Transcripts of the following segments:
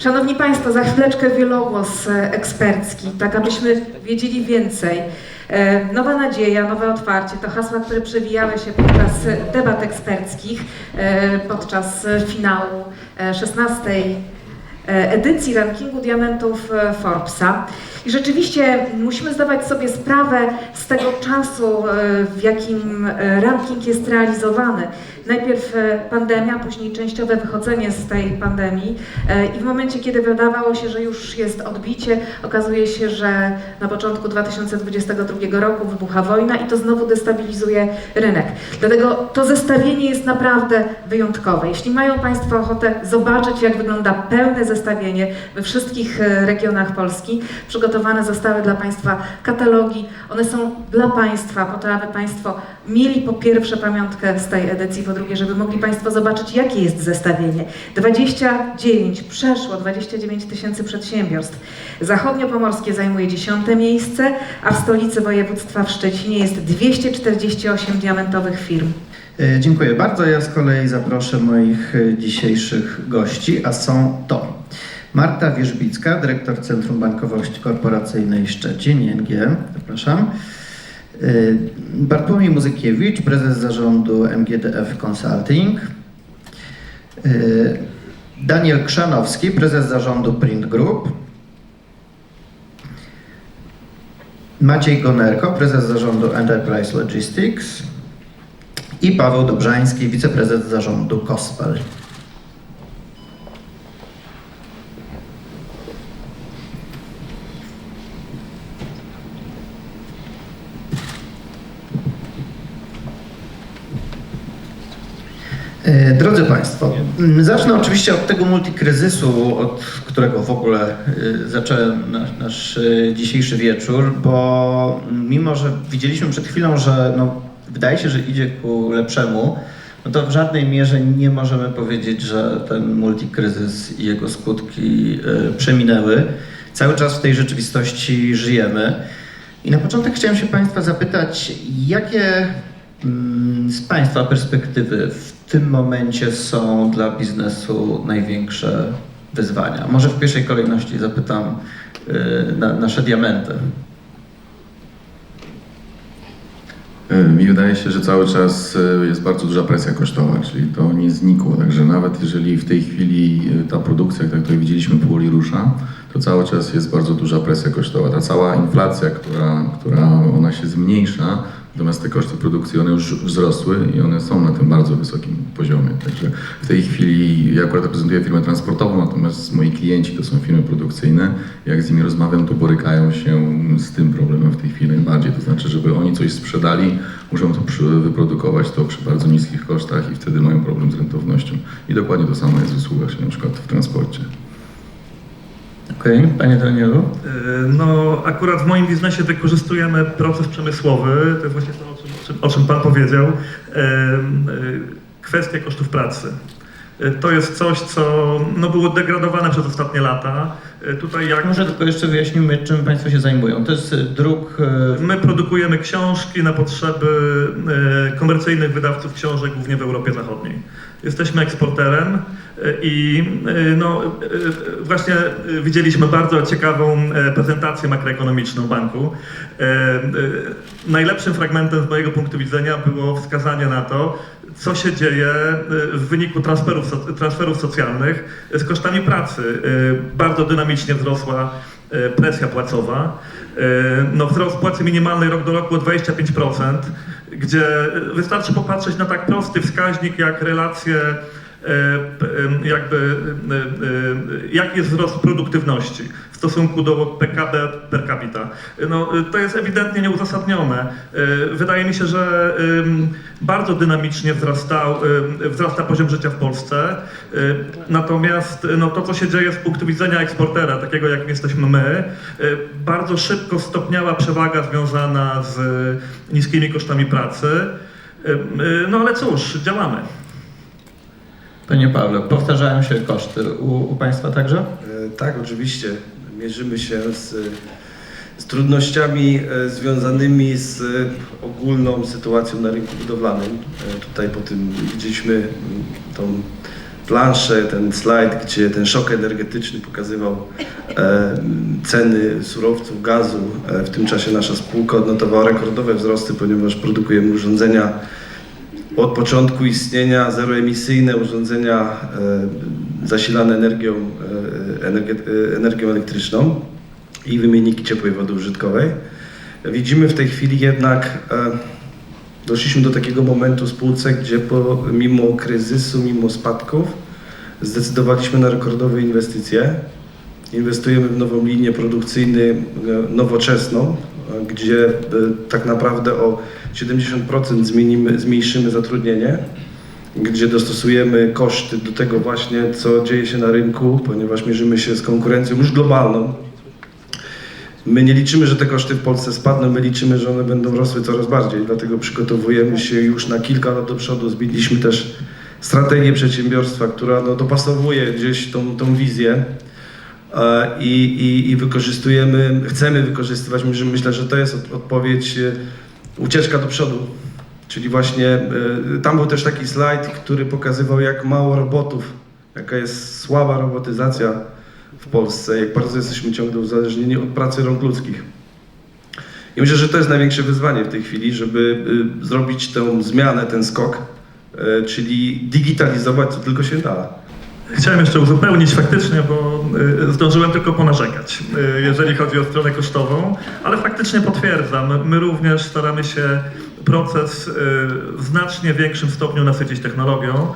Szanowni Państwo, za chwileczkę wielogłos e, ekspercki, tak abyśmy wiedzieli więcej. E, Nowa nadzieja, nowe otwarcie to hasła, które przewijały się podczas debat eksperckich, e, podczas finału e, 16 e, edycji rankingu diamentów e, Forbesa. I rzeczywiście musimy zdawać sobie sprawę z tego czasu, e, w jakim e, ranking jest realizowany. Najpierw e, pandemia, później częściowe wychodzenie z tej pandemii e, i w momencie, kiedy wydawało się, że już jest odbicie, okazuje się, że na początku 2022 roku wybucha wojna i to znowu destabilizuje rynek. Dlatego to zestawienie jest naprawdę wyjątkowe. Jeśli mają Państwo ochotę zobaczyć, jak wygląda pełne zestawienie we wszystkich e, regionach Polski, przygotowane zostały dla Państwa katalogi. One są dla Państwa, po to, aby Państwo mieli po pierwsze pamiątkę z tej edycji, po drugie, żeby mogli Państwo zobaczyć, jakie jest zestawienie. 29, przeszło 29 tysięcy przedsiębiorstw. Zachodniopomorskie zajmuje dziesiąte miejsce, a w stolicy województwa w Szczecinie jest 248 diamentowych firm. E, Dziękuję bardzo. Ja z kolei zaproszę moich e, dzisiejszych gości, a są to Marta Wierzbicka, dyrektor Centrum Bankowości Korporacyjnej Szczecin, ING, zapraszam. E, Bartłomiej Muzykiewicz, prezes zarządu MGDF Consulting. Daniel Krzanowski, prezes zarządu Print Group. Maciej Gonerko, prezes zarządu Enterprise Logistics i Paweł Dobrzański, wiceprezes zarządu Kospel. E, Drodzy Państwo, zacznę oczywiście od tego multikryzysu, od którego w ogóle e, zacząłem nasz, nasz e, dzisiejszy wieczór, bo mimo, że widzieliśmy przed chwilą, że no, wydaje się, że idzie ku lepszemu, no to w żadnej mierze nie możemy powiedzieć, że ten multikryzys i jego skutki e, przeminęły. Cały czas w tej rzeczywistości żyjemy. I na początek chciałem się Państwa zapytać, jakie mm, z Państwa perspektywy w tym momencie są dla biznesu największe wyzwania? Może w pierwszej kolejności zapytam y, na, nasze diamenty. E, Mi wydaje się, że cały czas e, jest bardzo duża presja kosztowa, czyli to nie znikło. Także nawet jeżeli w tej chwili e, ta produkcja, jak tutaj widzieliśmy, powoli rusza, to cały czas jest bardzo duża presja kosztowa. Ta cała inflacja, która, która ona się zmniejsza, natomiast te koszty produkcji one już wzrosły i one są na tym bardzo wysokim poziomie. Także w tej chwili ja akurat reprezentuję firmę transportową, natomiast moi klienci to są firmy produkcyjne. Jak z nimi rozmawiam, to borykają się z tym problemem w tej chwili najbardziej. To znaczy, żeby oni coś sprzedali, muszą to wyprodukować to przy bardzo niskich kosztach i wtedy mają problem z rentownością. I dokładnie to samo jest w usługach, na przykład w transporcie. Okej, Panie Danielu? Y, No, akurat w moim biznesie wykorzystujemy proces przemysłowy, to jest właśnie to, o czym, o czym, Pan powiedział, em, y, kwestia kosztów pracy. To jest coś, co no, było degradowane przez ostatnie lata. Tutaj jak Może tylko jeszcze wyjaśnimy, czym Państwo się zajmują. To jest druk... my produkujemy książki na potrzeby komercyjnych wydawców książek, głównie w Europie Zachodniej. Jesteśmy eksporterem y, i y, no, y, właśnie widzieliśmy bardzo ciekawą e, prezentację makroekonomiczną banku. E, Najlepszym fragmentem z mojego punktu widzenia było wskazanie na to, co się dzieje w wyniku transferów, transferów socjalnych z kosztami pracy. Bardzo dynamicznie wzrosła presja płacowa. Y, No, wzrost płacy minimalnej rok do roku o 25%, gdzie wystarczy popatrzeć na tak prosty wskaźnik jak relacje e, jakby e, e, jaki jest wzrost produktywności stosunku do PKB per capita. No, e, to jest ewidentnie nieuzasadnione. E, Wydaje mi się, że bardzo dynamicznie wzrastał, em, wzrasta poziom życia w Polsce. Natomiast no, to, co się dzieje z punktu widzenia eksportera, takiego jak jesteśmy my, bardzo szybko stopniała przewaga związana z niskimi kosztami pracy. No ale cóż, działamy. Panie Pawle, powtarzają się koszty. U, u Państwa także? E, Tak, oczywiście. Mierzymy się z, z trudnościami e, związanymi z ogólną sytuacją na rynku budowlanym. E, Tutaj po tym widzieliśmy mm, tą planszę, ten slajd, gdzie ten szok energetyczny pokazywał e, ceny surowców, gazu. E, w tym czasie nasza spółka odnotowała rekordowe wzrosty, ponieważ produkujemy urządzenia od początku istnienia zeroemisyjne urządzenia e, zasilane energią, e, energią elektryczną i wymienniki ciepłej wody użytkowej. Widzimy w tej chwili jednak, e, doszliśmy do takiego momentu w spółce, gdzie po, mimo kryzysu, mimo spadków, zdecydowaliśmy na rekordowe inwestycje. Inwestujemy w nową linię produkcyjną, e, nowoczesną, e, gdzie tak naprawdę o 70% zmienimy, zmniejszymy zatrudnienie, gdzie dostosujemy koszty do tego właśnie, co dzieje się na rynku, ponieważ mierzymy się z konkurencją już globalną. My nie liczymy, że te koszty w Polsce spadną, my liczymy, że one będą rosły coraz bardziej, dlatego przygotowujemy się już na kilka lat do przodu. Zmieniliśmy też strategię przedsiębiorstwa, która no, dopasowuje gdzieś tą, tą wizję e, i, i, i wykorzystujemy, chcemy wykorzystywać, myślę, że to jest od, odpowiedź, e, ucieczka do przodu. Czyli właśnie e, tam był też taki slajd, który pokazywał jak mało robotów, jaka jest słaba robotyzacja w Polsce, jak bardzo jesteśmy ciągle uzależnieni od pracy rąk ludzkich. I myślę, że to jest największe wyzwanie w tej chwili, żeby y, zrobić tę zmianę, ten skok, y, czyli digitalizować co tylko się da. Chciałem jeszcze uzupełnić faktycznie, bo zdążyłem tylko ponarzekać, jeżeli chodzi o stronę kosztową, ale faktycznie potwierdzam, my również staramy się proces y, w znacznie większym stopniu nasycić technologią.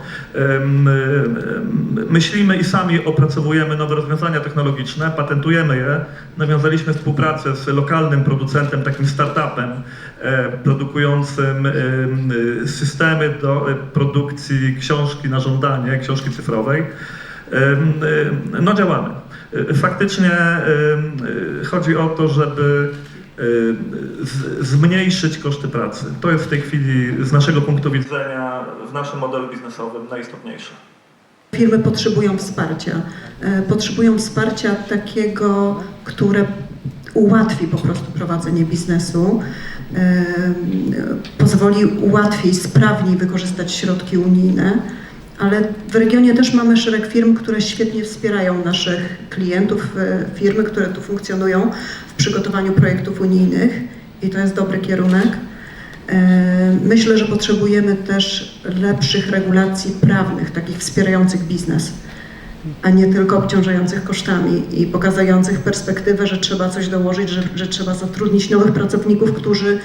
Myślimy i sami opracowujemy nowe rozwiązania technologiczne, patentujemy je. Nawiązaliśmy współpracę z lokalnym producentem, takim startupem e, produkującym ym, y, systemy do y, produkcji książki na żądanie, książki cyfrowej. No działamy. Faktycznie chodzi o to, żeby z- zmniejszyć koszty pracy. To jest w tej chwili z naszego punktu widzenia w naszym modelu biznesowym najistotniejsze. Firmy potrzebują wsparcia. E, Potrzebują wsparcia takiego, które ułatwi po prostu prowadzenie biznesu, e, pozwoli łatwiej, sprawniej wykorzystać środki unijne, ale w regionie też mamy szereg firm, które świetnie wspierają naszych klientów, e, firmy, które tu funkcjonują przygotowaniu projektów unijnych i to jest dobry kierunek. E, Myślę, że potrzebujemy też lepszych regulacji prawnych, takich wspierających biznes, a nie tylko obciążających kosztami i pokazujących perspektywę, że trzeba coś dołożyć, że, że trzeba zatrudnić nowych pracowników, którzy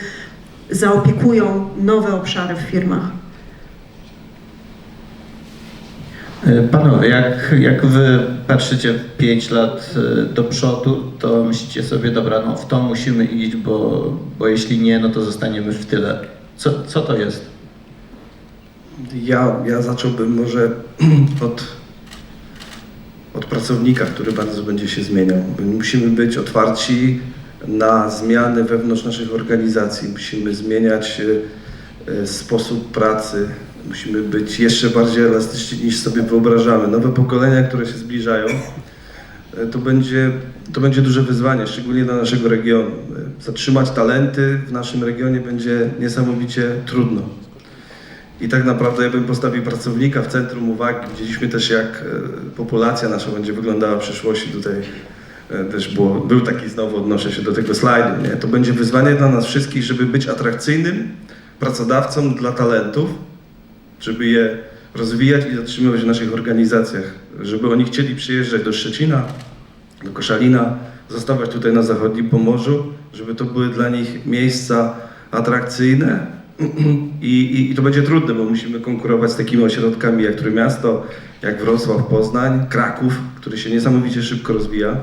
zaopiekują nowe obszary w firmach. E, Panowie, jak, jak wy patrzycie 5 lat e, do przodu, to myślicie sobie, dobra, no w to musimy iść, bo, bo jeśli nie, no to zostaniemy w tyle. Co, co to jest? Ja, ja zacząłbym może od, od pracownika, który bardzo będzie się zmieniał. Musimy być otwarci na zmiany wewnątrz naszych organizacji. Musimy zmieniać e, e, sposób pracy. Musimy być jeszcze bardziej elastyczni niż sobie wyobrażamy. Nowe pokolenia, które się zbliżają, e, to będzie, to będzie duże wyzwanie, szczególnie dla naszego regionu. E, Zatrzymać talenty w naszym regionie będzie niesamowicie trudno. I tak naprawdę ja bym postawił pracownika w centrum uwagi. Widzieliśmy też jak e, populacja nasza będzie wyglądała w przyszłości. Tutaj też było, był taki znowu, odnoszę się do tego slajdu. Nie? To będzie wyzwanie dla nas wszystkich, żeby być atrakcyjnym pracodawcą dla talentów, żeby je rozwijać i zatrzymywać w naszych organizacjach, żeby oni chcieli przyjeżdżać do Szczecina, do Koszalina, zostawać tutaj na zachodnim Pomorzu, żeby to były dla nich miejsca atrakcyjne, i, i, I to będzie trudne, bo musimy konkurować z takimi ośrodkami jak Trójmiasto, jak Wrocław, Poznań, Kraków, który się niesamowicie szybko rozwija.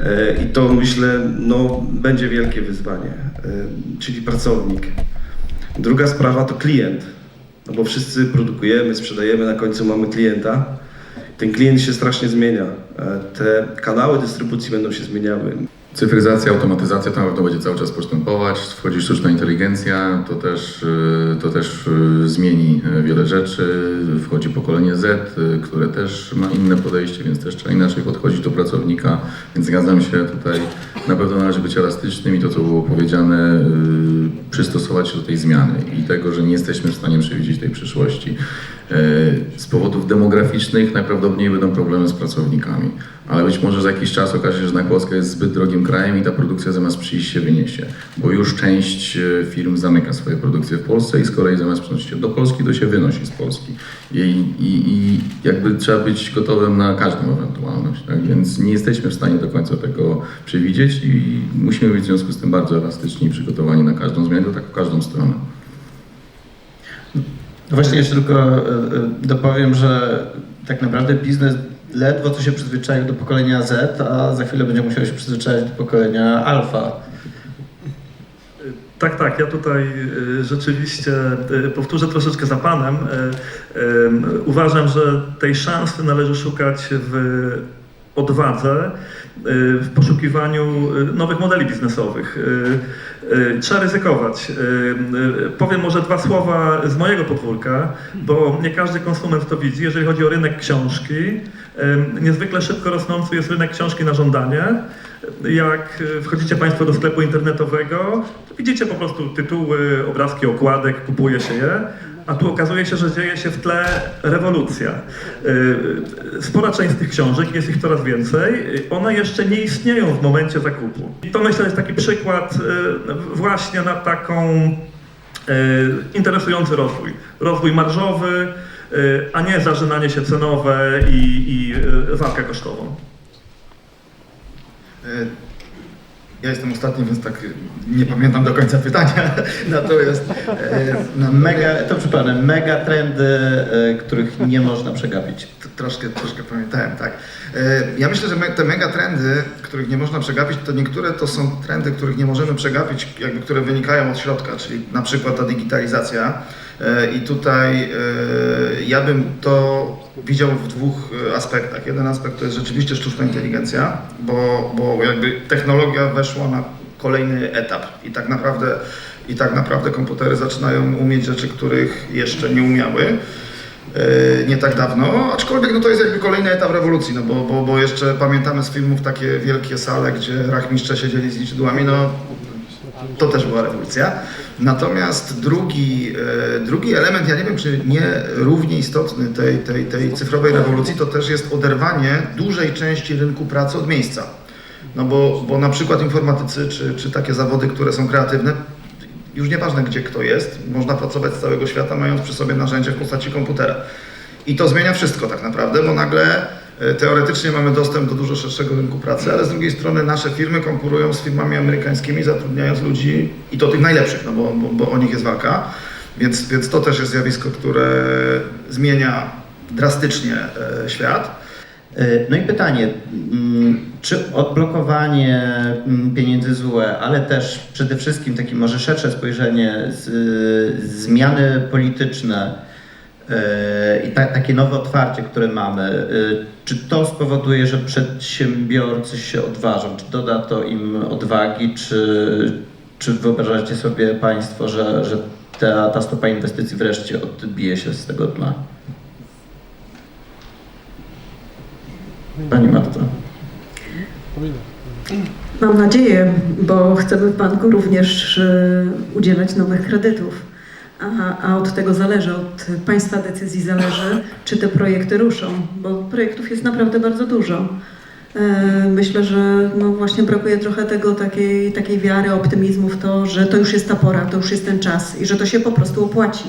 E, I to myślę, no, będzie wielkie wyzwanie, e, czyli pracownik. Druga sprawa to klient, no bo wszyscy produkujemy, sprzedajemy, na końcu mamy klienta. Ten klient się strasznie zmienia. E, Te kanały dystrybucji będą się zmieniały. Cyfryzacja, automatyzacja to na pewno będzie cały czas postępować. Wchodzi sztuczna inteligencja, to też, y, to też y, zmieni y, wiele rzeczy. Wchodzi pokolenie Z, które też ma inne podejście, więc też trzeba inaczej podchodzić do pracownika. Więc zgadzam się tutaj, na pewno należy być elastycznym i to, co było powiedziane, przystosować się do tej zmiany i tego, że nie jesteśmy w stanie przewidzieć tej przyszłości. Z powodów demograficznych najprawdopodobniej będą problemy z pracownikami, ale być może za jakiś czas okaże się, że jednak Polska jest zbyt drogim krajem i ta produkcja zamiast przyjść się wyniesie, bo już część e, firm zamyka swoje produkcje w Polsce i z kolei zamiast przenosić się do Polski, to się wynosi z Polski. I, i, i jakby trzeba być gotowym na każdą ewentualność, tak? więc nie jesteśmy w stanie do końca tego przewidzieć i musimy być w związku z tym bardzo elastyczni i przygotowani na każdą zmianę, to tak w każdą stronę. No właśnie jeszcze tylko e, e, dopowiem, że tak naprawdę biznes ledwo co się przyzwyczaił do pokolenia Z, a za chwilę będzie musiał się przyzwyczaić do pokolenia alfa. Tak, tak, ja tutaj y, rzeczywiście y, powtórzę troszeczkę za Panem. Uważam, że tej szansy należy szukać w odwadze, w poszukiwaniu nowych modeli biznesowych. Trzeba ryzykować. Powiem może dwa słowa z mojego podwórka, bo nie każdy konsument to widzi. Jeżeli chodzi o rynek książki, niezwykle szybko rosnący jest rynek książki na żądanie. Jak y, wchodzicie Państwo do sklepu internetowego, to widzicie po prostu tytuły, obrazki okładek, kupuje się je, a tu okazuje się, że dzieje się w tle rewolucja. Y, Spora część z tych książek, jest ich coraz więcej, one jeszcze nie istnieją w momencie zakupu. I to myślę jest taki przykład y, właśnie na taką interesujący rozwój. Rozwój marżowy, a nie zażynanie się cenowe i, i y, walkę kosztową. E, Ja jestem ostatni, więc tak nie pamiętam do końca pytania. Natomiast no, Mega, to przypomnę, mega trendy, których nie można przegapić. troszkę, troszkę pamiętałem, tak. Ja myślę, że te megatrendy, których nie można przegapić, to niektóre to są trendy, których nie możemy przegapić, jakby które wynikają od środka, czyli na przykład ta digitalizacja. E, I tutaj e, ja bym to widział w dwóch e, aspektach. Jeden aspekt to jest rzeczywiście sztuczna inteligencja, bo, bo jakby technologia weszła na kolejny etap i tak naprawdę, i tak naprawdę komputery zaczynają umieć rzeczy, których jeszcze nie umiały. Nie tak dawno, aczkolwiek no to jest jakby kolejny etap rewolucji, no bo, bo, bo jeszcze pamiętamy z filmów takie wielkie sale, gdzie rachmistrze siedzieli z liczydłami, no to też była rewolucja. Natomiast drugi, e, drugi element, ja nie wiem czy nie równie istotny tej, tej, tej cyfrowej rewolucji, to też jest oderwanie dużej części rynku pracy od miejsca. No bo, bo na przykład informatycy czy, czy takie zawody, które są kreatywne, już nieważne gdzie kto jest, można pracować z całego świata, mając przy sobie narzędzie w postaci komputera. I to zmienia wszystko tak naprawdę, bo nagle teoretycznie mamy dostęp do dużo szerszego rynku pracy, ale z drugiej strony nasze firmy konkurują z firmami amerykańskimi, zatrudniając ludzi i to tych najlepszych, no bo, bo, bo o nich jest walka. Więc, więc to też jest zjawisko, które zmienia drastycznie e, świat. E, No i pytanie, mm, czy odblokowanie mm, pieniędzy z UE, ale też przede wszystkim takie może szersze spojrzenie, z, zmiany polityczne e, i ta, takie nowe otwarcie, które mamy, e, czy to spowoduje, że przedsiębiorcy się odważą? Czy doda to im odwagi? Czy, czy wyobrażacie sobie Państwo, że, że ta, ta stopa inwestycji wreszcie odbije się z tego dna? Pani Marta. Mam nadzieję, bo chcemy w banku również e, udzielać nowych kredytów. A, a od tego zależy, od Państwa decyzji zależy, czy te projekty ruszą, bo projektów jest naprawdę bardzo dużo. E, Myślę, że no właśnie brakuje trochę tego takiej, takiej wiary, optymizmu w to, że to już jest ta pora, to już jest ten czas i że to się po prostu opłaci.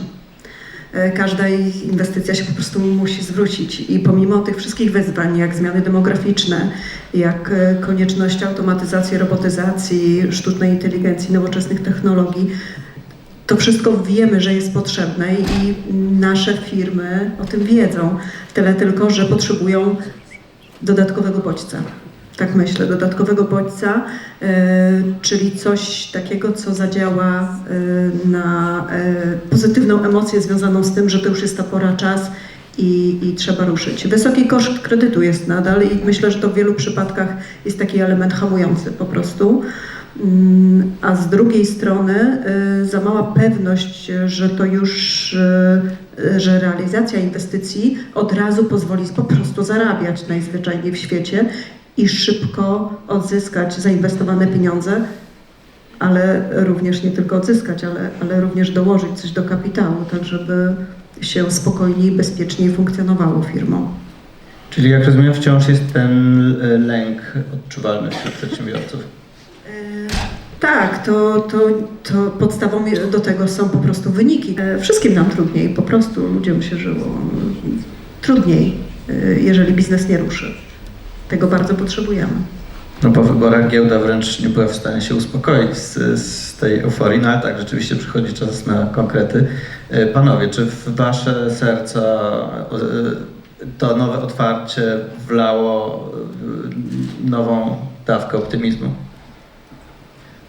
E, Każda inwestycja się po prostu musi zwrócić i pomimo tych wszystkich wyzwań, jak zmiany demograficzne, jak e, konieczność automatyzacji, robotyzacji, sztucznej inteligencji, nowoczesnych technologii, to wszystko wiemy, że jest potrzebne i nasze firmy o tym wiedzą. Tyle tylko, że potrzebują dodatkowego bodźca. Tak myślę, dodatkowego bodźca, e, czyli coś takiego, co zadziała e, na e, pozytywną emocję związaną z tym, że to już jest ta pora, czas i, i trzeba ruszyć. Wysoki koszt kredytu jest nadal i myślę, że to w wielu przypadkach jest taki element hamujący po prostu. Mm, A z drugiej strony y, za mała pewność, że to już, y, że realizacja inwestycji od razu pozwoli po prostu zarabiać najzwyczajniej w świecie i szybko odzyskać zainwestowane pieniądze, ale również nie tylko odzyskać, ale, ale również dołożyć coś do kapitału, tak żeby się spokojniej, bezpieczniej funkcjonowało firmom. Czyli jak rozumiem, wciąż jest ten lęk odczuwalny wśród przedsiębiorców. Tak, to, to, to podstawą do tego są po prostu wyniki. E, Wszystkim nam trudniej, po prostu ludziom się żyło trudniej, e, jeżeli biznes nie ruszy. Tego bardzo potrzebujemy. No po wyborach giełda wręcz nie była w stanie się uspokoić z, z tej euforii, no ale tak, rzeczywiście przychodzi czas na konkrety. E, Panowie, czy w wasze serca e, to nowe otwarcie wlało nową dawkę optymizmu?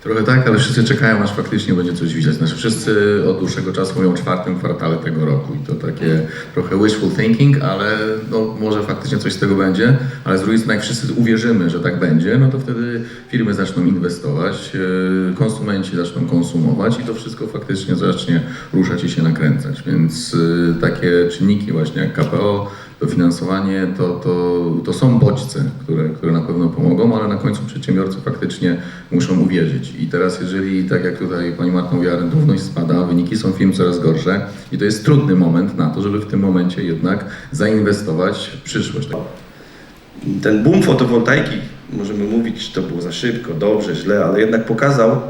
Trochę tak, ale wszyscy czekają, aż faktycznie będzie coś widać. Znaczy wszyscy od dłuższego czasu mówią o czwartym kwartale tego roku i to takie trochę wishful thinking, ale no, może faktycznie coś z tego będzie, ale z drugiej strony jak wszyscy uwierzymy, że tak będzie, no to wtedy firmy zaczną inwestować, yy, konsumenci zaczną konsumować i to wszystko faktycznie zacznie ruszać i się nakręcać. Więc yy, takie czynniki właśnie jak KPO, dofinansowanie to, to, to są bodźce, które, które na pewno pomogą, ale na końcu przedsiębiorcy faktycznie muszą uwierzyć. I teraz jeżeli, tak jak tutaj pani Marta mówiła, rentowność spada, wyniki są firm coraz gorsze i to jest trudny moment na to, żeby w tym momencie jednak zainwestować w przyszłość. ten boom fotowoltaiki, możemy mówić, czy to było za szybko, dobrze, źle, ale jednak pokazał,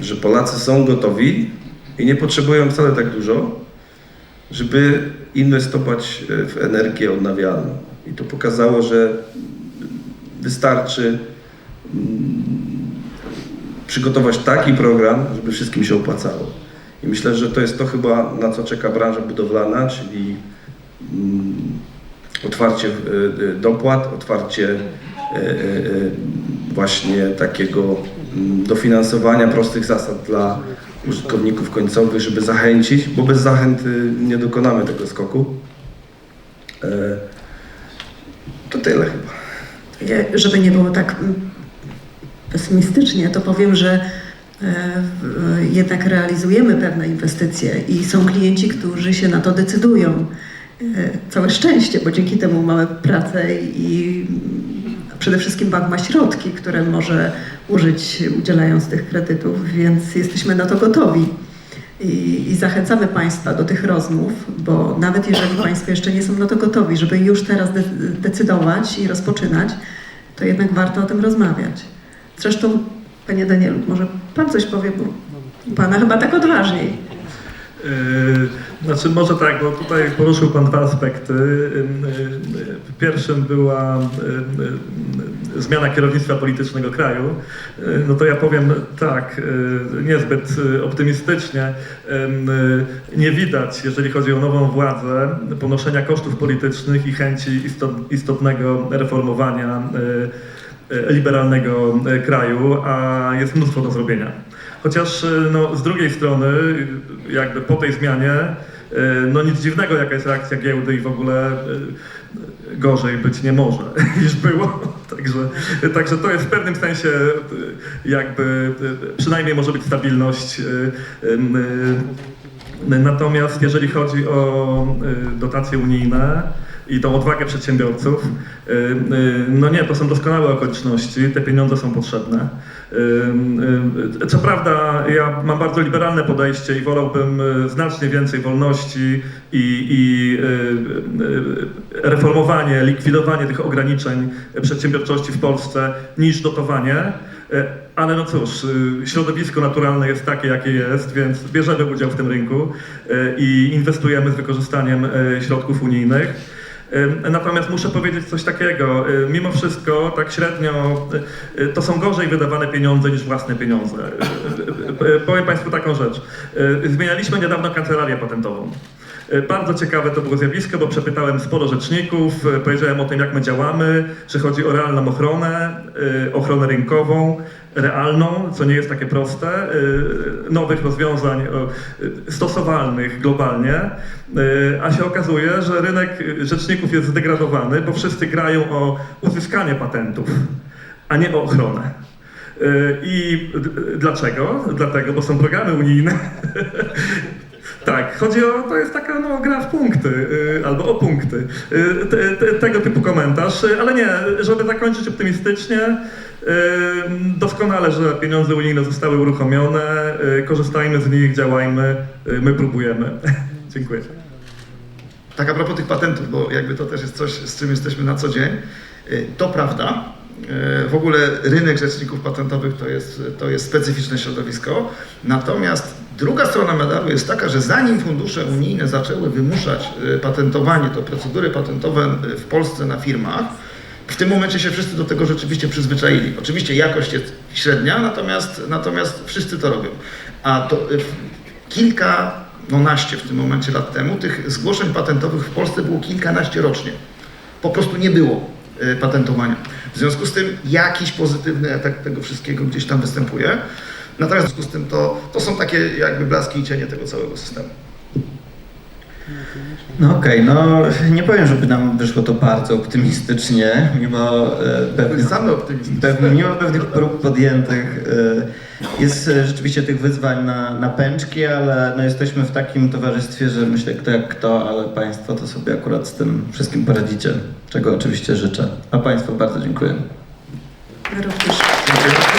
że Polacy są gotowi i nie potrzebują wcale tak dużo, żeby inwestować e, w energię odnawialną. I to pokazało, że wystarczy mm, przygotować taki program, żeby wszystkim się opłacało. I myślę, że to jest to chyba, na co czeka branża budowlana, czyli mm, otwarcie e, e, dopłat, otwarcie właśnie takiego mm, dofinansowania prostych zasad dla użytkowników końcowych, żeby zachęcić, bo bez zachęt y, nie dokonamy tego skoku. E, To tyle chyba. Żeby nie było tak mm, pesymistycznie, to powiem, że e, w- jednak realizujemy pewne inwestycje i są klienci, którzy się na to decydują. E, Całe szczęście, bo dzięki temu mamy pracę i przede wszystkim bank ma środki, które może użyć udzielając tych kredytów, więc jesteśmy na to gotowi. I, I zachęcamy Państwa do tych rozmów, bo nawet jeżeli Państwo jeszcze nie są na to gotowi, żeby już teraz de- decydować i rozpoczynać, to jednak warto o tym rozmawiać. Zresztą, Panie Danielu, może Pan coś powie, bo Pana chyba tak odważniej. Yy, Znaczy może tak, bo tutaj poruszył Pan dwa aspekty. Yy, yy, Pierwszym była zmiana kierownictwa politycznego kraju. No to ja powiem tak, niezbyt optymistycznie. Nie widać, jeżeli chodzi o nową władzę, ponoszenia kosztów politycznych i chęci istot- istotnego reformowania liberalnego yy, kraju, a jest mnóstwo do zrobienia. Chociaż y, no, z drugiej strony, jakby po tej zmianie, no nic dziwnego, jaka jest reakcja giełdy i w ogóle gorzej być nie może niż było. Także, także to jest w pewnym sensie jakby przynajmniej może być stabilność. Natomiast jeżeli chodzi o dotacje unijne i tą odwagę przedsiębiorców, y, y, no nie, to są doskonałe okoliczności, te pieniądze są potrzebne. Y, Co prawda ja mam bardzo liberalne podejście i wolałbym znacznie więcej wolności i, i reformowanie, likwidowanie tych ograniczeń przedsiębiorczości w Polsce niż dotowanie. Ale no cóż, środowisko naturalne jest takie, jakie jest, więc bierzemy udział w tym rynku i inwestujemy z wykorzystaniem środków unijnych. Natomiast muszę powiedzieć coś takiego, mimo wszystko tak średnio y, y, to są gorzej wydawane pieniądze niż własne pieniądze. Y, Powiem Państwu taką rzecz. Zmienialiśmy niedawno kancelarię patentową. Y, Bardzo ciekawe to było zjawisko, bo przepytałem sporo rzeczników, y, powiedziałem o tym, jak my działamy, że chodzi o realną ochronę, y, ochronę rynkową, realną, co nie jest takie proste, nowych rozwiązań stosowalnych globalnie, a się okazuje, że rynek rzeczników jest zdegradowany, bo wszyscy grają o uzyskanie patentów, a nie o ochronę. I dlaczego? Dlatego, bo są programy unijne. Tak, chodzi o, to jest taka no, gra w punkty, y, albo o punkty. Y, te, te, tego typu komentarz, y, ale nie, żeby zakończyć optymistycznie, doskonale, że pieniądze unijne zostały uruchomione, korzystajmy z nich, działajmy, my próbujemy. Dziękuję. Tak a propos tych patentów, bo jakby to też jest coś, z czym jesteśmy na co dzień. To prawda. Y, W ogóle rynek rzeczników patentowych to jest, to jest specyficzne środowisko. Natomiast druga strona medalu jest taka, że zanim fundusze unijne zaczęły wymuszać y, patentowanie, to procedury patentowe y, w Polsce na firmach, w tym momencie się wszyscy do tego rzeczywiście przyzwyczaili. Oczywiście jakość jest średnia, natomiast, natomiast wszyscy to robią. A to kilka, no naście w tym momencie lat temu, tych zgłoszeń patentowych w Polsce było kilkanaście rocznie. Po prostu nie było patentowania. W związku z tym jakiś pozytywny efekt tego wszystkiego gdzieś tam występuje. Natomiast w związku z tym to, to są takie jakby blaski i cienie tego całego systemu. No okej, no nie powiem, żeby nam wyszło to bardzo optymistycznie, mimo e, pewnych, mimo pewnych prób podjętych. E, jest e, rzeczywiście tych wyzwań na, na pęczki, ale no, jesteśmy w takim towarzystwie, że myślę kto jak kto, ale Państwo to sobie akurat z tym wszystkim poradzicie, czego oczywiście życzę. A Państwu bardzo dziękuję. Również. Dziękuję.